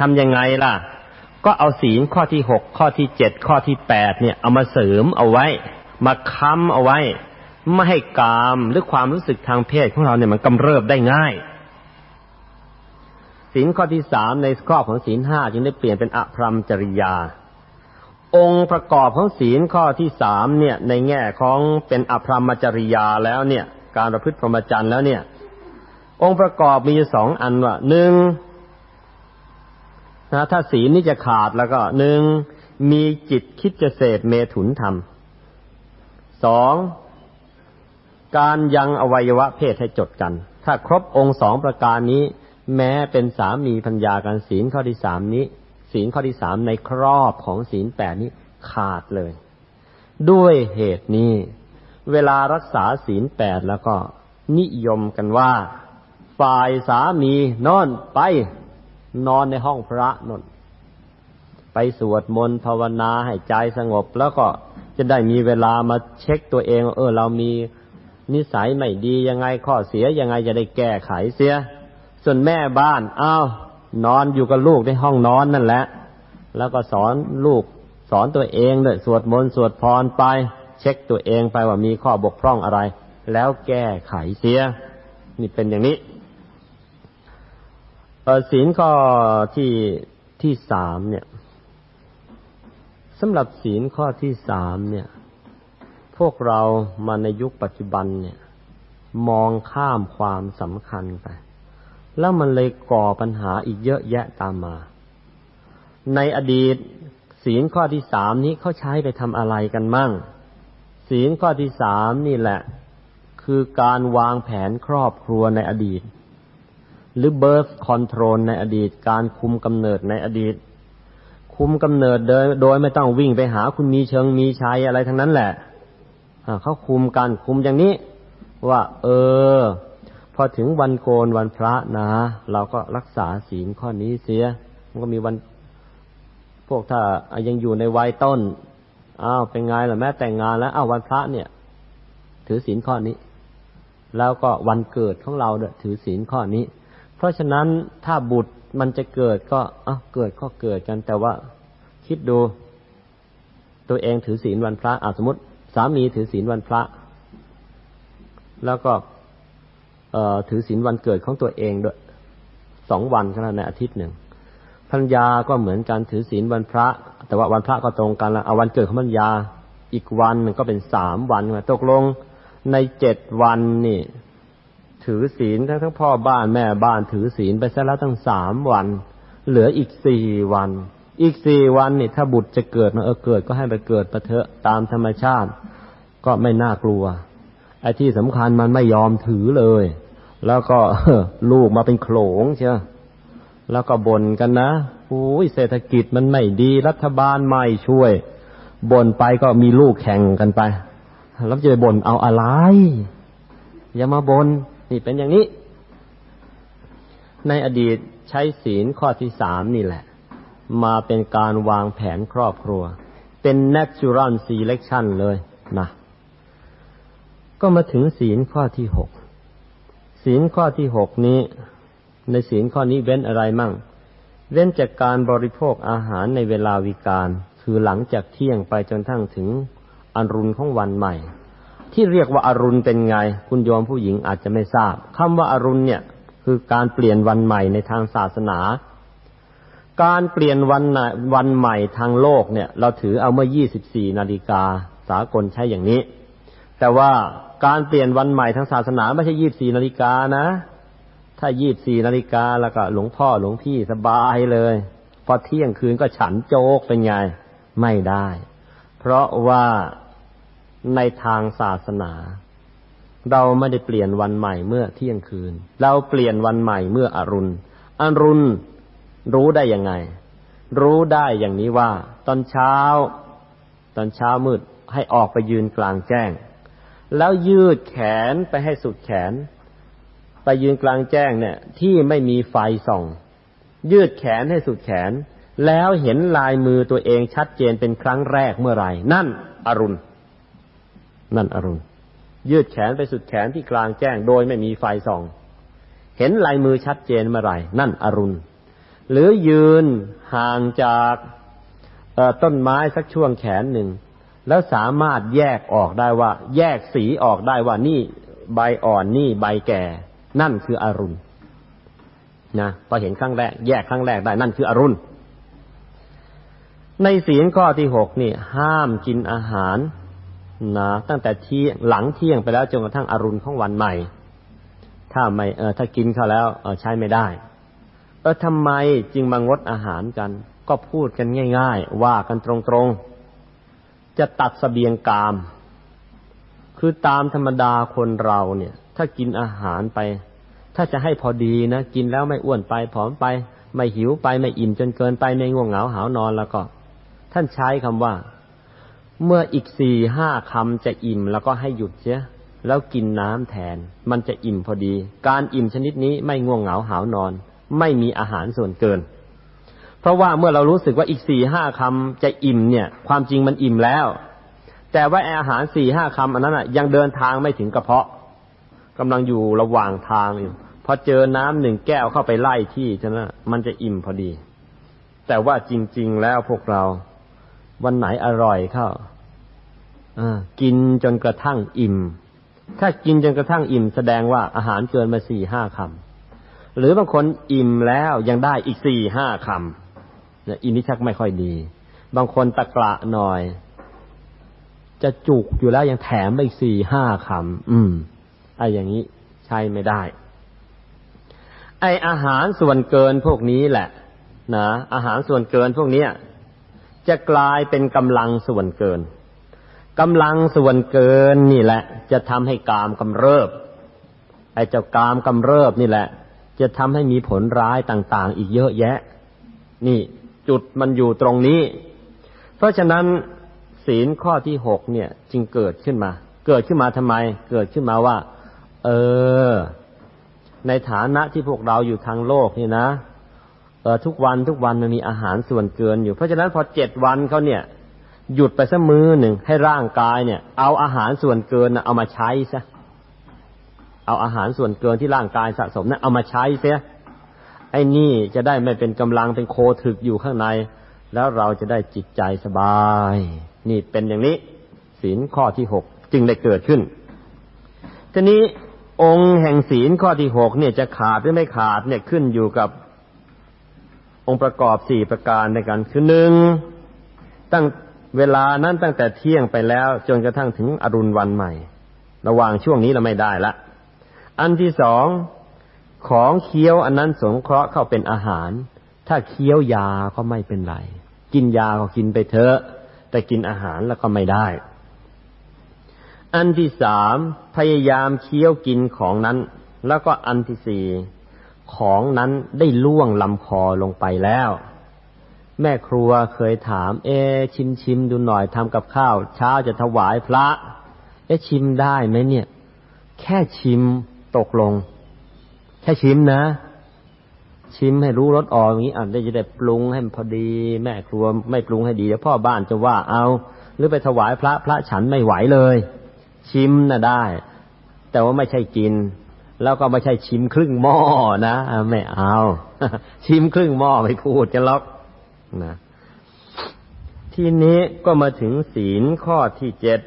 ทำยังไงล่ะ ก็เอาศีลข้อที่หกข้อที่เจ็ดข้อที่แปดเนี่ย เอามาเสริมเอาไว้ มาค้ำเอาไว้ ไม่ให้กามหรือความรู้สึกทางเพศของเราเนี่ยมันกำเริบได้ง่ายศีลข้อที่สามในครอบของศีลห้าจึงได้เปลี่ยนเป็นอภรรมจริยา องค์ประกอบของศีลข้อที่สามเนี่ย ในแง่ของเป็นอภรรมจริยาแล้วเนี่ย การประพฤติพรหมจรรย์แล้วเนี่ย องค์ประกอบมีสองอันว่าหนึ่ง นะถ้าศีลนี่จะขาดแล้วก็หนึ่งมีจิตคิดจะเสพเมถุนธรรมสองการยังอวัยวะเพศให้จดกัน ถ้าครบองค์สองประการนี้ แม้เป็นสามีพัญญากันศีลข้อที่สามนี้ ศีลข้อที่สามในครอบของศีลแปดนี้ขาดเลย ด้วยเหตุนี้ เวลารักษาศีลแปดแล้วก็ นิยมกันว่า ฝ่ายสามีนอนไป นอนในห้องพระนนไปสวดมนต์ภาวนาให้ใจสงบ แล้วก็จะได้มีเวลามาเช็คตัวเอง เออ เรามีนิสัยไม่ดียังไงข้อเสียยังไงจะได้แก้ไขเสีย ส่วนแม่บ้านอ้าวนอนอยู่กับลูกในห้องนอนนั่นแหละ แล้วก็สอนลูกสอนตัวเองด้วยสวดมนต์สวดพรไป เช็คตัวเองไปว่ามีข้อบกพร่องอะไร แล้วแก้ไขเสีย นี่เป็นอย่างนี้ ศีลข้อที่ที่สามเนี่ยสำหรับศีลข้อที่สามเนี่ย พวกเรามาในยุคปัจจุบันเนี่ย มองข้ามความสำคัญไป แล้วมันเลยก่อปัญหาอีกเยอะแยะตามมา ในอดีต ศีลข้อที่สามนี้เขาใช้ไปทำอะไรกันมั่ง ศีลข้อที่สามนี่แหละ คือการวางแผนครอบครัวในอดีต หรือ birth control ในอดีต การคุมกำเนิดในอดีต คุมกำเนิดโดยโดยไม่ต้องวิ่งไปหาคุณมีเชิงมีชัยอะไรทั้งนั้นแหละเขาคุมการคุมอย่างนี้ ว่า เออ พอถึงวันโกนวันพระนะ เราก็รักษาศีลข้อนี้เสีย มันก็มีวัน พวกถ้ายังอยู่ในวัยต้นอ้าวเป็นไงล่ะแม่แต่งงานแล้วอ้าววันพระเนี่ย ถือศีลข้อนี้ แล้วก็วันเกิดของเราเด้อถือศีลข้อนี้ เพราะฉะนั้นถ้าบุตรมันจะเกิดก็เอะเกิดก็เกิดกัน แต่ว่าคิดดู ตัวเองถือศีลวันพระอาสมมติ สามีถือศีลวันพระ แล้วก็เอถือศีลวันเกิดของตัวเองด้วยสองวันขนาดในอาทิตย์หนึ่งพัญญาก็เหมือนกันถือศีลวันพระ แต่ว่าวันพระก็ตรงกันละเอาวันเกิดของพัญญาอีกวันหนึ่งก็เป็นสามวันตกลงในเจ็ดวันนี่ ถือศีลทั้งทั้งพ่อบ้านแม่บ้านถือศีลไปซะแล้วตั้งสามวัน เหลืออีกสี่วัน อีกสี่วันนี่ถ้าบุตรจะเกิดเออเกิดก็ให้ไปเกิดประเถอะตามธรรมชาติ ก็ไม่น่ากลัวไอ้ที่สำคัญมันไม่ยอมถือเลย แล้วก็ลูกมาเป็นโขลงเชียวแล้วก็บ่นกันนะอุ้ยเศรษฐกิจมันไม่ดีรัฐบาลไม่ช่วยบ่นไปก็มีลูกแข่งกันไปแล้วจะไปบ่นเอาอะไร อย่ามาบน่น นี่เป็นอย่างนี้ ในอดีตใช้ศีลข้อที่สามนี่แหละ มาเป็นการวางแผนครอบครัว เป็น natural selection เลยนะก็มาถึงศีลข้อที่หกศีลข้อที่หกนี้ ในศีลข้อนี้เว้นอะไรมั่ง เว้นจากการบริโภคอาหารในเวลาวิการ คือหลังจากเที่ยงไปจนทั้งถึงอันรุณของวันใหม่ ที่เรียกว่าอารุณเป็นไง คุณโยมผู้หญิงอาจจะไม่ทราบคำว่าอารุณเนี่ยคือการเปลี่ยนวันใหม่ในทางศาสนา การเปลี่ยนวันวันใหม่ทางโลกเนี่ย เราถือเอาเมื่อ 24 นาฬิกาสากลใช้อย่างนี้ แต่ว่าการเปลี่ยนวันใหม่ทางศาสนาไม่ใช่ 24 นาฬิกานะ ถ้า 24 นาฬิกาแล้วก็หลวงพ่อหลวงพี่สบายเลย พอเที่ยงคืนก็ฉันโจกเป็นไง ไม่ได้ เพราะว่า ในทางศาสนา เราไม่ได้เปลี่ยนวันใหม่เมื่อเที่ยงคืน เราเปลี่ยนวันใหม่เมื่ออรุณ อรุณรู้ได้ยังไง รู้ได้อย่างนี้ว่า ตอนเช้า ตอนเช้ามืดให้ออกไปยืนกลางแจ้ง แล้วยืดแขนไปให้สุดแขน ไปยืนกลางแจ้งเนี่ย ที่ไม่มีไฟส่อง ยืดแขนให้สุดแขน แล้วเห็นลายมือตัวเองชัดเจนเป็นครั้งแรกเมื่อไหร่ นั่น อรุณ นั่นอรุณ ยืดแขนไปสุดแขนที่กลางแจ้งโดยไม่มีไฟส่อง เห็นลายมือชัดเจนเมื่อไรนั่นอรุณ หรือยืนห่างจากต้นไม้สักช่วงแขนหนึ่ง แล้วสามารถแยกออกได้ว่า แยกสีออกได้ว่านี่ใบอ่อนนี่ใบแก่ นั่นคืออรุณนะพอเห็นครั้งแรก แยกครั้งแรกได้นั่นคืออรุณ ในศีลข้อที่หกนี่ ห้ามกินอาหาร นะตั้งแต่ที่หลังเที่ยงไปแล้วจนกระทั่งอรุณของวันใหม่ ถ้าไม่เออถ้ากินเข้าแล้วเออใช้ไม่ได้ เออทำไมจึงมางดอาหารกัน ก็พูดกันง่าย ๆ ว่ากันตรงๆ จะตัดสเสบียงกาม คือตามธรรมดาคนเราเนี่ย ถ้ากินอาหารไป ถ้าจะให้พอดีนะกินแล้วไม่อ้วนไปผอมไป ไม่หิวไปไม่อิ่มจนเกินไปไม่ง่วงเหงาหาวนอนแล้วก็ ท่านใช้คำว่า เมื่ออีกสี่ห้าคำจะอิ่มแล้วก็ให้หยุดเสียแล้วกินน้ำแทน มันจะอิ่มพอดี การอิ่มชนิดนี้ไม่ง่วงเหงาหาวนอน ไม่มีอาหารส่วนเกิน เพราะว่าเมื่อเรารู้สึกว่าอีกสี่ห้าคำจะอิ่มเนี่ย ความจริงมันอิ่มแล้ว แต่ว่าอาหารสี่ห้าคำอันนั้นอะ ยังเดินทางไม่ถึงกระเพาะกำลังอยู่ระหว่างทางอยู่พอเจอน้ำหนึ่งแก้วเข้าไปไล่ที่ฉะนั้นมันจะอิ่มพอดี แต่ว่าจริง ๆ แล้วพวกเรา วันไหนอร่อยเข้า กินจนกระทั่งอิ่ม ถ้ากินจนกระทั่งอิ่ม แสดงว่าอาหารเกินมาสี่ห้าคำหรือบางคนอิ่มแล้วยังได้อีกสี่ห้าคำเนี่ยอินนี่ชักไม่ค่อยดี บางคนตะกละหน่อย จะจุกอยู่แล้วยังแถมไปอีกสี่ห้าคำอืมไอ้อย่างนี้ใช้ไม่ได้ ไออาหารส่วนเกินพวกนี้แหละนะอาหารส่วนเกินพวกนี้จะกลายเป็นกำลังส่วนเกิน กำลังส่วนเกินนี่แหละ จะทำให้กามกำเริบไอ้เจ้ากามกำเริบนี่แหละ จะทำให้มีผลร้ายต่าง ๆ อีกเยอะแยะ นี่จุดมันอยู่ตรงนี้ เพราะฉะนั้นศีลข้อที่หกเนี่ย จึงเกิดขึ้นมา เกิดขึ้นมาทำไม เกิดขึ้นมาว่า เออ ในฐานะที่พวกเราอยู่ทางโลกนี่นะเออทุกวันทุกวันมันมีอาหารส่วนเกินอยู่ เพราะฉะนั้นพอเจ็ดวันเขาเนี่ย หยุดไปสักมือหนึ่งให้ร่างกายเนี่ย เอาอาหารส่วนเกินนะเอามาใช้ซะเอาอาหารส่วนเกินที่ร่างกายสะสมนะั้นเอามาใช้เสียไอ้นี่จะได้ไม่เป็นกำลังเป็นโคถึกอยู่ข้างใน แล้วเราจะได้จิตใจสบาย นี่เป็นอย่างนี้ศีลข้อที่หกจึงได้เกิดขึ้นทีนี้องค์แห่งศีลข้อที่หกเนี่ยจะขาดหรือไม่ขาดเนี่ยขึ้นอยู่กับ องค์ประกอบสี่ประการในการคือหนึ่งตั้ง เวลานั้นตั้งแต่เที่ยงไปแล้วจนกระทั่งถึงอรุณวันใหม่ ระหว่างช่วงนี้เราไม่ได้ละ อันที่สองของเคี้ยวอันนั้นสงเคราะห์เข้าเป็นอาหาร ถ้าเคี้ยวยาก็ไม่เป็นไร กินยาก็กินไปเถอะแต่กินอาหารแล้วก็ไม่ได้ อันที่สามพยายามเคี้ยวกินของนั้น แล้วก็อันที่สี่ของนั้นได้ล่วงลำคอลงไปแล้ว แม่ครัวเคยถาม เอ ชิมชิมดูหน่อยทำกับข้าว เช้าจะถวายพระ เอชิมได้ไหมเนี่ย แค่ชิมตกลง แค่ชิมนะ ชิมให้รู้รสออกอย่างนี้อะได้จะได้ปรุงให้พอดี แม่ครัวไม่ปรุงให้ดีเดี๋ยวพ่อบ้านจะว่าเอา หรือไปถวายพระพระฉันไม่ไหวเลย ชิมนะได้ แต่ว่าไม่ใช่กิน แล้วก็ไม่ใช่ชิมครึ่งหม้อนะไม่เอา ชิมครึ่งหม้อไม่พูดจะล็อก นะทีนี้ก็มาถึงศีลข้อที่เจ็ด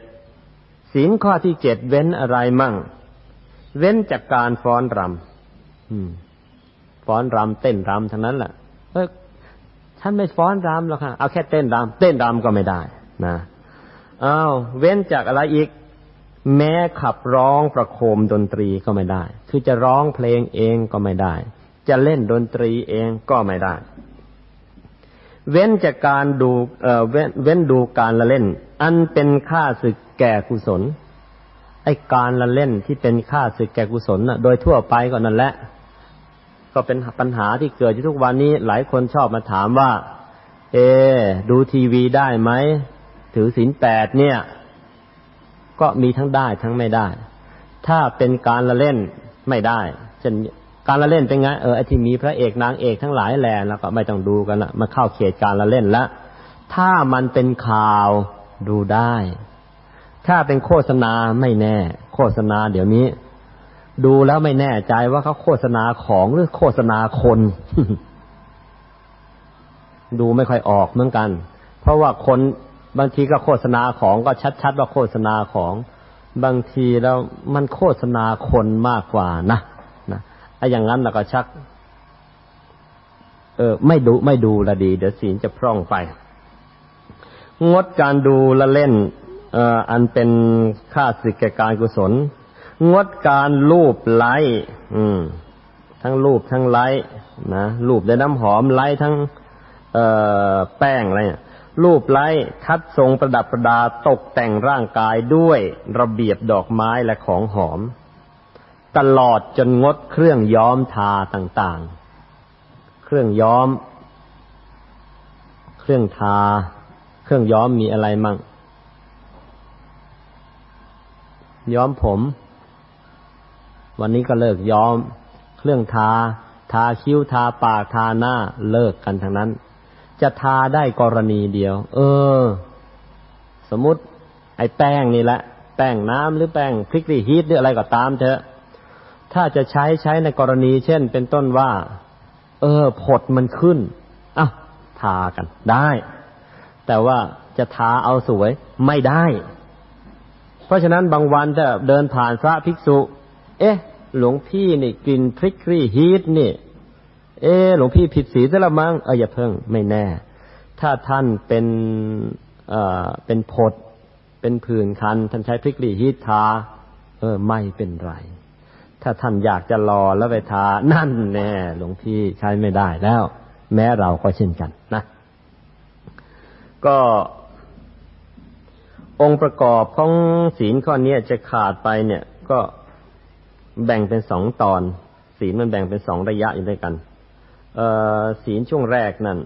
ศีลข้อที่เจ็ดเว้นอะไรมั่ง เว้นจากการฟ้อนรำฟ้อนรำเต้นรำทั้งนั้นแหละเฮ้ยท่านไม่ฟ้อนรำหรอกค่ะเอาแค่เต้นรำเต้นรำก็ไม่ได้ นะอ้าวเว้นจากอะไรอีก แม้ขับร้องประโคมดนตรีก็ไม่ได้ คือจะร้องเพลงเองก็ไม่ได้ จะเล่นดนตรีเองก็ไม่ได้ เว้นจากการดูเอ่อเว้นเว้นดูการละเล่น อันเป็นค่าศึกแก่กุศล ไอการละเล่นที่เป็นค่าศึกแก่กุศลน่ะ โดยทั่วไปก็นั่นแหละ ก็เป็นปัญหาที่เกิดอยู่ทุกวันนี้ หลายคนชอบมาถามว่า เอ ดูทีวีได้ไหม ถือศีลแปดเนี่ย ก็มีทั้งได้ทั้งไม่ได้ ถ้าเป็นการละเล่นไม่ได้ เช่น การละเล่นเป็นไงเออไอที่มีพระเอกนางเอกทั้งหลายแหล่แล้วก็ไม่ต้องดูกันละมาเข้าเขตการละเล่นล้วถ้ามันเป็นข่าวดูได้ ถ้าเป็นโฆษณาไม่แน่ โฆษณาเดี๋ยวนี้ ดูแล้วไม่แน่ใจว่าเขาโฆษณาของหรือโฆษณาคน ดูไม่ค่อยออกเหมือนกัน เพราะว่าคนบางทีก็โฆษณาของก็ชัดๆว่าโฆษณาของ บางทีแล้วมันโฆษณาคนมากกว่านะ นะไอ้อย่างนั้นเราก็ชัก เออ ไม่ดูไม่ดูละดี เดี๋ยวศีลจะพร่องไป งดการดูละเล่นเอ่ออันเป็นค่าศึกแก่การกุศล งดการลูบไล้อืม ทั้งรูปทั้งไล้นะรูปด้วยน้ำหอมไล้ทั้ง เอ่อแป้งอะไรเนี่ยรูปไล้คัดทรงประดับประดาตกแต่งร่างกายด้วยระเบียบดอกไม้และของหอม ตลอดจนงดเครื่องย้อมทาต่างๆ เครื่องย้อม เครื่องทา เครื่องย้อมมีอะไรมั่ง ย้อมผม วันนี้ก็เลิกย้อม เครื่องทา ทาคิ้วทาปากทาหน้าเลิกกันทั้งนั้น จะทาได้กรณีเดียว เออ สมมติ ไอ้แป้งนี่แหละ แป้งน้ำหรือแป้งพริกรีฮีทหรืออะไรก็ตามเถอะ ถ้าจะใช้ใช้ในกรณี เช่น เป็นต้นว่า เออ ผดมันขึ้นอะทากันได้ แต่ว่าจะทาเอาสวยไม่ได้ เพราะฉะนั้นบางวันจะเดินผ่านพระภิกษุ เอ๊ะ หลวงพี่นี่กลิ่นพริกรีฮีทนี่ เอ๊หลวงพี่ผิดศีลซะละมั้งเอออย่าเพิ่งไม่แน่ ถ้าท่านเป็นเอ่อเป็นผด เป็นผื่นคัน ท่านใช้พริกรีฮีททา เออไม่เป็นไร ถ้าท่านอยากจะรอแล้วไปทานั่นแน่หลวงพี่ใช้ไม่ได้แล้ว แม้เราก็เช่นกันนะ ก็องค์ประกอบของศีลข้อนี้จะขาดไปเนี่ย ก็แบ่งเป็นสองตอน ศีลมันแบ่งเป็นสองระยะอยู่ด้วยกันศีลช่วงแรกนั่น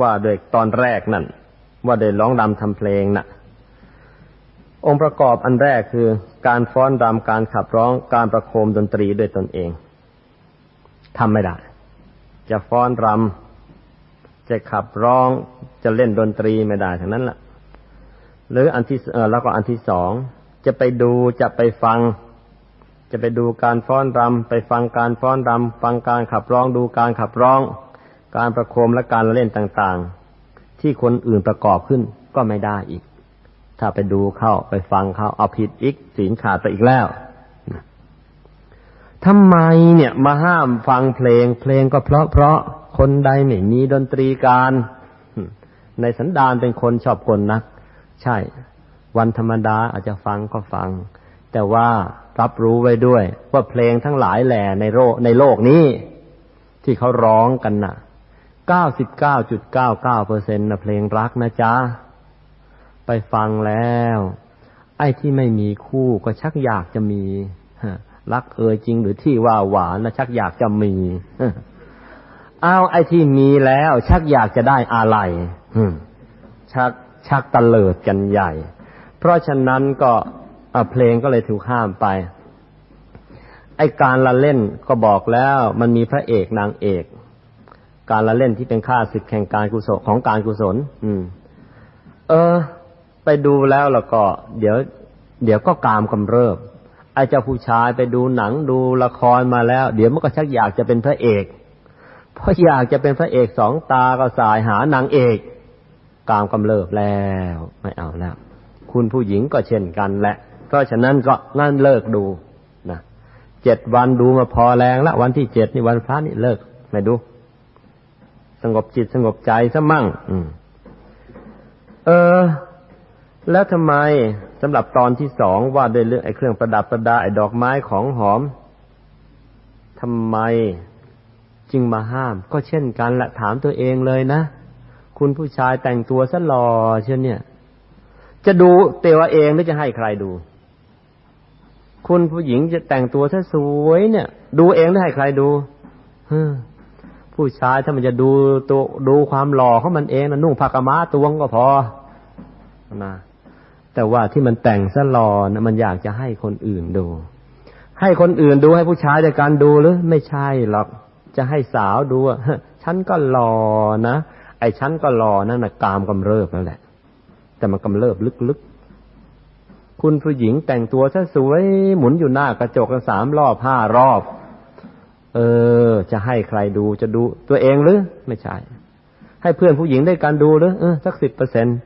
ว่าโดยตอนแรกนั่น ว่าโดยร้องรำทำเพลงน่ะ องค์ประกอบอันแรกคือ การฟ้อนรำการขับร้องการประโคมดนตรีด้วยตนเองทำไม่ได้ จะฟ้อนรำจะขับร้องจะเล่นดนตรีไม่ได้ทั้งนั้นแหละหรืออันที่เออแล้วก็อันที่สองจะไปดูจะไปฟัง จะไปดูการฟ้อนรำไปฟังการฟ้อนรำฟังการขับร้องดูการขับร้อง การประโคมและการเล่นต่าง ๆ ที่คนอื่นประกอบขึ้นก็ไม่ได้อีก ถ้าไปดูเข้าไปฟังเข้าเอาผิดอีกศีลขาดไปอีกแล้วทำไมเนี่ยมาห้ามฟังเพลง เพลงก็เพราะเพราะคนใดไม่มีดนตรีการ ในสันดานเป็นคนชอบคนนัก ใช่ วันธรรมดาอาจจะฟังก็ฟัง แต่ว่ารับรู้ไว้ด้วย ว่าเพลงทั้งหลายแหล่ในโลกในโลกนี้ ที่เขาร้องกันน่ะ 99.99เปอร์เซ็นต์นะเพลงรักนะจ๊ะ ไปฟังแล้ว ไอ้ที่ไม่มีคู่ก็ชักอยากจะมีรักเอ่ยจริงหรือที่ว่าหวานนะชักอยากจะมีฮะเอาไอ้ที่มีแล้ว ชักอยากจะได้อะไรชักชักตะเลิดกันใหญ่ เพราะฉะนั้นก็เพลงก็เลยถูกห้ามไป ไอ้การละเล่นก็บอกแล้วมันมีพระเอกนางเอก การละเล่นที่เป็นค่าศึกแข่งการกุศลของการกุศล อืม เออ ไปดูแล้วแล้วก็ เดี๋ยว เดี๋ยวก็กามกำเริบไอ้เจ้าผู้ชายไปดูหนังดูละครมาแล้ว เดี๋ยวมันก็ชักอยากจะเป็นพระเอก เพราะอยากจะเป็นพระเอกสองตาก็สายหานางเอกกามกำเริบแล้วไม่เอาแล้วคุณผู้หญิงก็เช่นกันแหละ เพราะฉะนั้นก็งั้นเลิกดูนะเจ็ดวันดูมาพอแรงละวันที่เจ็ดนี่วันพระนี่เลิกไม่ดู สงบจิตสงบใจซะมั่ง อืม เออ แล้วทำไมสำหรับตอนที่สองว่าด้วยเรื่องไอ้เครื่องประดับประดาไอ้ดอกไม้ของหอมทำไมจึงมาห้าม ก็เช่นกันแหละถามตัวเองเลยนะ คุณผู้ชายแต่งตัวซะหล่อเช่นเนี่ย จะดูเตวเองหรือจะให้ใครดู คุณผู้หญิงจะแต่งตัวซะสวยเนี่ย ดูเองหรือให้ใครดูผู้ชายถ้ามันจะดูตัวดูความหล่อของมันเองนะนุ่งผ้ากม้าตวงก็พอนะ แต่ว่าที่มันแต่งซะหลอนะมันอยากจะให้คนอื่นดู ให้คนอื่นดูให้ผู้ชายด้วยการดูหรือ ไม่ใช่หรอก จะให้สาวดูอะฉันก็หลอนะ ไอ้ฉันก็หลอนั่นนะกามกำเริบนั่นแหละ แต่มันกำเริบลึกๆ คุณผู้หญิงแต่งตัวซะสวยหมุนอยู่หน้ากระจกกันสามรอบห้ารอบ เออ จะให้ใครดูจะดูตัวเองหรือ ไม่ใช่ ให้เพื่อนผู้หญิงได้การดูหรือเออสักสิบเปอร์เซ็นต์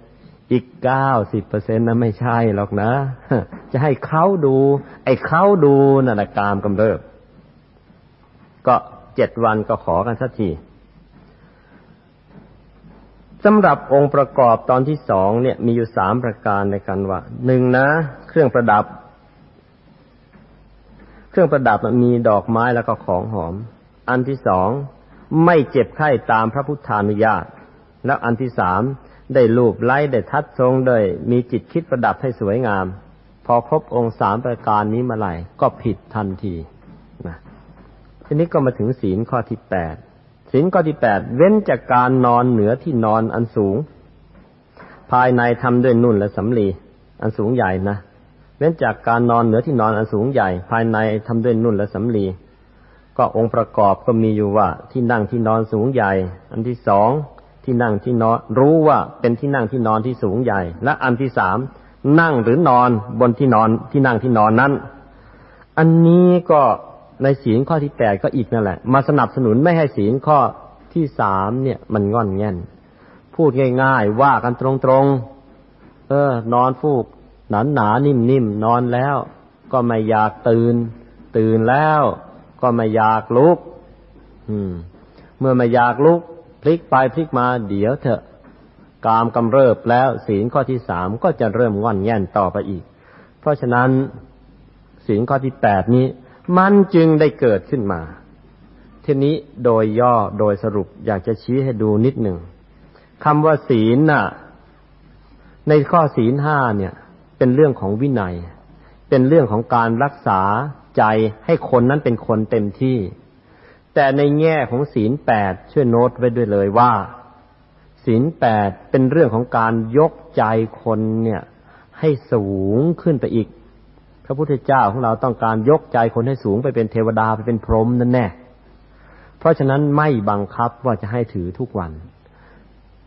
อีกเก้าสิบเปอร์เซ็นต์นะไม่ใช่หรอกนะ จะให้เขาดู ไอ้เขาดูนั่นะกามกำเริบ ก็เจ็ดวันก็ขอกันสักทีสำหรับองค์ประกอบตอนที่สองเนี่ยมีอยู่สามประการในการว่าหนึ่งนะ เครื่องประดับ เครื่องประดับมีดอกไม้แล้วก็ของหอม อันที่สองไม่เจ็บไข้ตามพระพุทธานุญาต แล้วอันที่สามได้รูปไล้ได้ทัดทรงได้มีจิตคิดประดับให้สวยงาม พอครบองค์สามประการนี้มาไหลก็ผิดทันทีนะทีนี้ก็มาถึงศีลข้อที่แปดศีลข้อที่แปดเว้นจากการนอนเหนือที่นอนอันสูง ภายในทำด้วยนุ่นและสำลีอันสูงใหญ่นะเว้นจากการนอนเหนือที่นอนอันสูงใหญ่ ภายในทำด้วยนุ่นและสำลีก็องค์ประกอบก็มีอยู่ว่าที่นั่งที่นอนสูงใหญ่ อันที่สอง ที่นั่งที่นอน รู้ว่าเป็นที่นั่งที่นอนที่สูงใหญ่ และอันที่สามนั่งหรือนอนบนที่นอนที่นั่งที่นอนนั้น อันนี้ก็ในศีลข้อที่แปดก็อีกนั่นแหละ มาสนับสนุนไม่ให้ศีลข้อที่สามเนี่ยมันงอนแง่น พูดง่าย ๆ ว่ากันตรงๆเออ นอนฟูก หนาหนานิ่มนิ่มนอนแล้ว ก็ไม่อยากตื่น ตื่นแล้ว ก็ไม่อยากลุก อืม เมื่อไม่อยากลุก ลิกไปพลิกมาเดี๋ยวเถอะกามกำเริบแล้วศีลข้อที่สามก็จะเริ่มงอนแง่นต่อไปอีก เพราะฉะนั้นศีลข้อที่แปดนี้ มันจึงได้เกิดขึ้นมา ทีนี้โดยย่อโดยสรุปอยากจะชี้ให้ดูนิดหนึ่งคำว่าศีลน่ะ ในข้อศีลห้าเนี่ย เป็นเรื่องของวินัย เป็นเรื่องของการรักษาใจให้คนนั้นเป็นคนเต็มที่ แต่ในแง่ของศีลแปดช่วยโน้ตไว้ด้วยเลยว่า ศีลแปดเป็นเรื่องของการยกใจคนเนี่ย ให้สูงขึ้นไปอีก พระพุทธเจ้าของเราต้องการยกใจคนให้สูงไปเป็นเทวดาไปเป็นพรหมนั่นแน่เพราะฉะนั้นไม่บังคับว่าจะให้ถือทุกวัน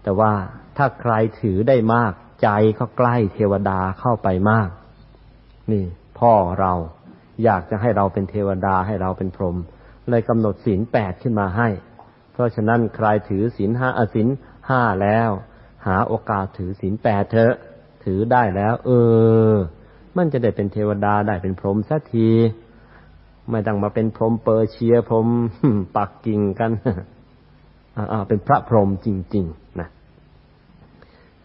แต่ว่าถ้าใครถือได้มาก ใจก็ใกล้เทวดาเข้าไปมาก นี่ พ่อเราอยากจะให้เราเป็นเทวดาให้เราเป็นพรหม เลยกำหนดศีลแปดขึ้นมาให้ เพราะฉะนั้นใครถือศีลห้าอศีลห้าแล้ว หาโอกาสถือศีลแปดเถอะ ถือได้แล้ว เออ มันจะได้เป็นเทวดาได้เป็นพรหมสักที ไม่ต้องมาเป็นพรหมเปอร์เชียพรหมปักกิ่งกันอ่าเป็นพระพรหมจริง ๆ นะ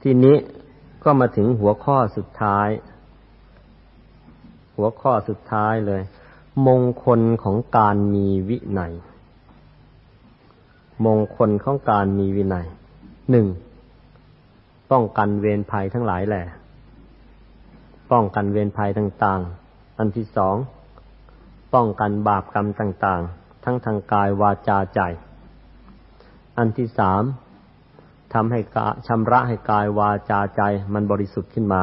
ทีนี้ก็มาถึงหัวข้อสุดท้าย หัวข้อสุดท้ายเลย มงคลของการมีวินัย มงคลของการมีวินัยหนึ่งป้องกันเวรภัยทั้งหลายแหละป้องกันเวรภัยต่าง ๆ อันที่สองป้องกันบาปกรรมต่าง ๆ ทั้งทางกายวาจาใจ อันที่สามทำให้ชำระให้กายวาจาใจมันบริสุทธิ์ขึ้นมา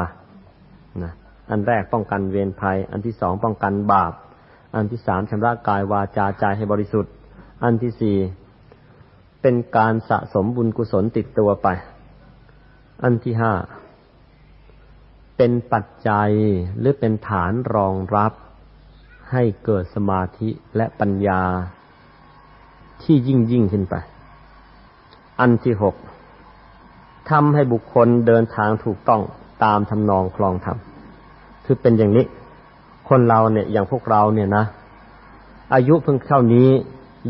นะอันแรกป้องกันเวรภัย อันที่สองป้องกันบาป อันที่สามชำระกายวาจาใจให้บริสุทธิ์ อันที่สี่เป็นการสะสมบุญกุศลติดตัวไป อันที่ห้าเป็นปัจจัยหรือเป็นฐานรองรับให้เกิดสมาธิและปัญญาที่ยิ่งยิ่งขึ้นไป อันที่หกทำให้บุคคลเดินทางถูกต้องตามทำนองคลองธรรมคือเป็นอย่างนี้ คนเราเนี่ย อย่างพวกเราเนี่ยนะ อายุเพิ่งเท่านี้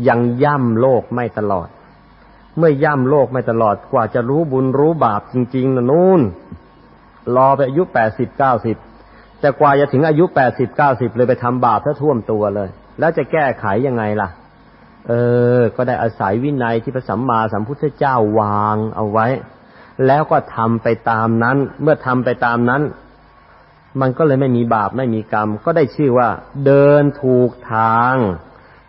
ยังย่ำโลกไม่ตลอด เมื่อย่ำโลกไม่ตลอดกว่าจะรู้บุญรู้บาปจริงๆนะนู่น รอไปอายุแปดสิบเก้าสิบแต่กว่าจะถึงอายุแปดสิบเก้าสิบเลยไปทำบาปถ้าท่วมตัวเลย แล้วจะแก้ไขยังไงล่ะ เออ ก็ได้อาศัยวินัยที่พระสัมมาสัมพุทธเจ้าวางเอาไว้ แล้วก็ทำไปตามนั้น เมื่อทำไปตามนั้น มันก็เลยไม่มีบาปไม่มีกรรม ก็ได้ชื่อว่า เดินถูกทาง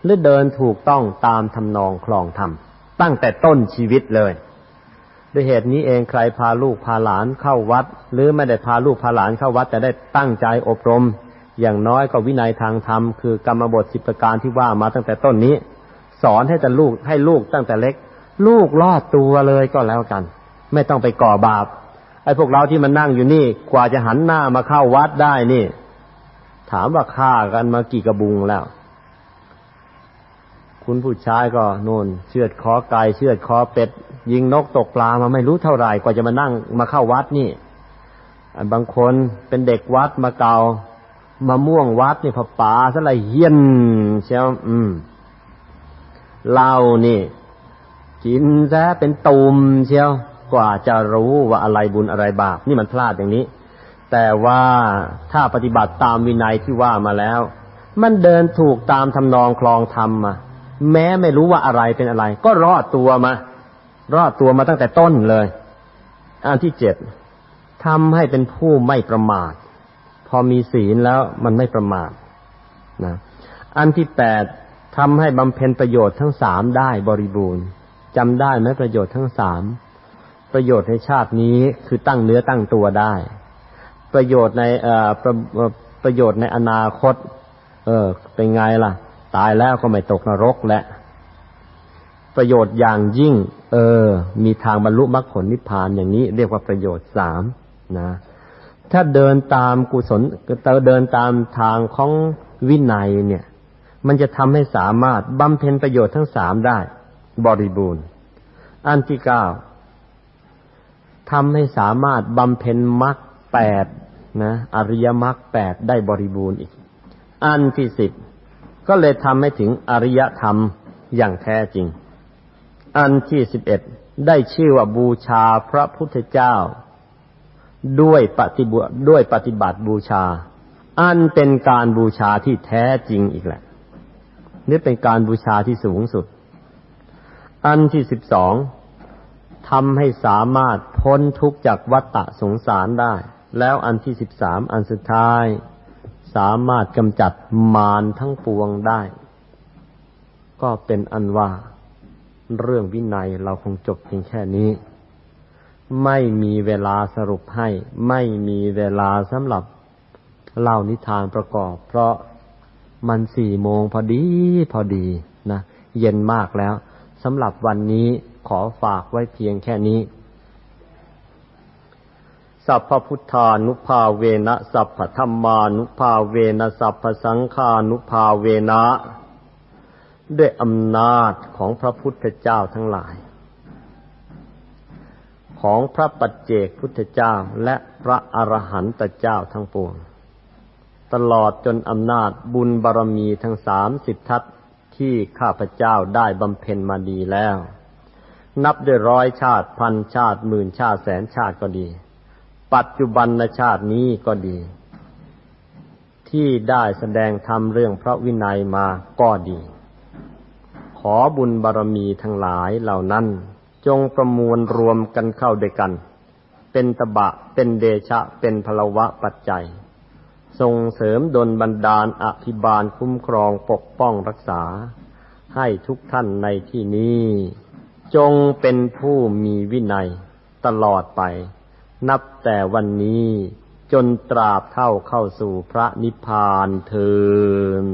หรือเดินถูกต้องตามทำนองคลองธรรมตั้งแต่ต้นชีวิตเลยด้วยเหตุนี้เองใครพาลูกพาหลานเข้าวัด หรือไม่ได้พาลูกพาหลานเข้าวัดแต่ได้ตั้งใจอบรม อย่างน้อยก็วินัยทางธรรมคือกรรมบทสิบประการที่ว่ามาตั้งแต่ต้นนี้ สอนให้แต่ลูกให้ลูกตั้งแต่เล็ก ลูกรอดตัวเลยก็แล้วกัน ไม่ต้องไปก่อบาป ไอ้พวกเราที่มันนั่งอยู่นี่ กว่าจะหันหน้ามาเข้าวัดได้นี่ ถามว่าฆ่ากันมากี่กระบุงแล้ว คุณผู้ชายก็โน่นเชือดคอไก่เชือดคอเป็ด ยิงนกตกปลามาไม่รู้เท่าไหร่กว่าจะมานั่งมาเข้าวัดนี่อันบางคนเป็นเด็กวัดมาเกามาม่วงวัดนี่ผาป่าสลายเฮียนเชียวอืมเหล้านี่ กินซะเป็นตุ่มเชียว กว่าจะรู้ว่าอะไรบุญอะไรบาปนี่มันพลาดอย่างนี้ แต่ว่าถ้าปฏิบัติตามวินัยที่ว่ามาแล้ว มันเดินถูกตามทำนองคลองธรรมมาแม้ไม่รู้ว่าอะไรเป็นอะไร ก็รอดตัวมา รอดตัวมาตั้งแต่ต้นเลยอันที่เจ็ดทำให้เป็นผู้ไม่ประมาท พอมีศีลแล้วมันไม่ประมาทนะอันที่แปดทำให้บำเพ็ญประโยชน์ทั้งสามได้บริบูรณ์จำได้ไหมประโยชน์ทั้งสาม ประโยชน์ในชาตินี้คือตั้งเนื้อตั้งตัวได้ ประโยชน์ในเอ่อประประโยชน์ในอนาคต เออ เป็นไงล่ะ ตายแล้วก็ไม่ตกนรกและ ประโยชน์อย่างยิ่ง เออ มีทางบรรลุมรรคผลนิพพานอย่างนี้ เรียกว่าประโยชน์สามนะ ถ้าเดินตามกุศลเดินตามทางของวินัยเนี่ย มันจะทำให้สามารถบำเพ็ญประโยชน์ทั้งสามได้ บริบูรณ์ อันที่เก้า ทำให้สามารถบำเพ็ญมรรคแปดนะอริยมรรคแปดได้บริบูรณ์อีก อันที่สิบก็เลยทำให้ถึงอริยธรรมอย่างแท้จริง อันที่สิบเอ็ดได้ชื่อว่าบูชาพระพุทธเจ้า ด้วยปฏิบัติด้วยปฏิบัติบูชา อันเป็นการบูชาที่แท้จริงอีกแหละ นี่เป็นการบูชาที่สูงสุด อันที่สิบสอง ทำให้สามารถพ้นทุกข์จากวัฏฏะสงสารได้ แล้วอันที่สิบสามอันสุดท้าย สามารถกำจัดมารทั้งปวงได้ ก็เป็นอันว่า เรื่องวินัยเราคงจบเพียงแค่นี้ ไม่มีเวลาสรุปให้ ไม่มีเวลาสำหรับเล่านิทานประกอบ เพราะมันสี่โมงพอดีพอดีนะ เย็นมากแล้วสำหรับวันนี้ ขอฝากไว้เพียงแค่นี้ สัพพพุทธานุภาเวนะ สัพพธรรมานุภาเวนะ สัพพสังฆานุภาเวนะ ด้วยอำนาจของพระพุทธเจ้าทั้งหลาย ของพระปัจเจกพุทธเจ้าและพระอรหันตเจ้าทั้งปวง ตลอดจนอำนาจบุญบารมีทั้งสามสิบทัศที่ข้าพเจ้าได้บำเพ็ญมาดีแล้ว นับด้วยร้อยชาติพันชาติหมื่นชาติแสนชาติก็ดี ปัจจุบันชาตินี้ก็ดี ที่ได้แสดงธรรมเรื่องพระวินัยมาก็ดี ขอบุญบารมีทั้งหลายเหล่านั้น จงประมวลรวมกันเข้าด้วยกัน เป็นตบะเป็นเดชะเป็นพลวะปัจจัยส่งเสริมดลบันดาลอภิบาลคุ้มครองปกป้องรักษา ให้ทุกท่านในที่นี้ จงเป็นผู้มีวินัยตลอดไป นับแต่วันนี้จนตราบเท่าเข้าสู่พระนิพพานเทิน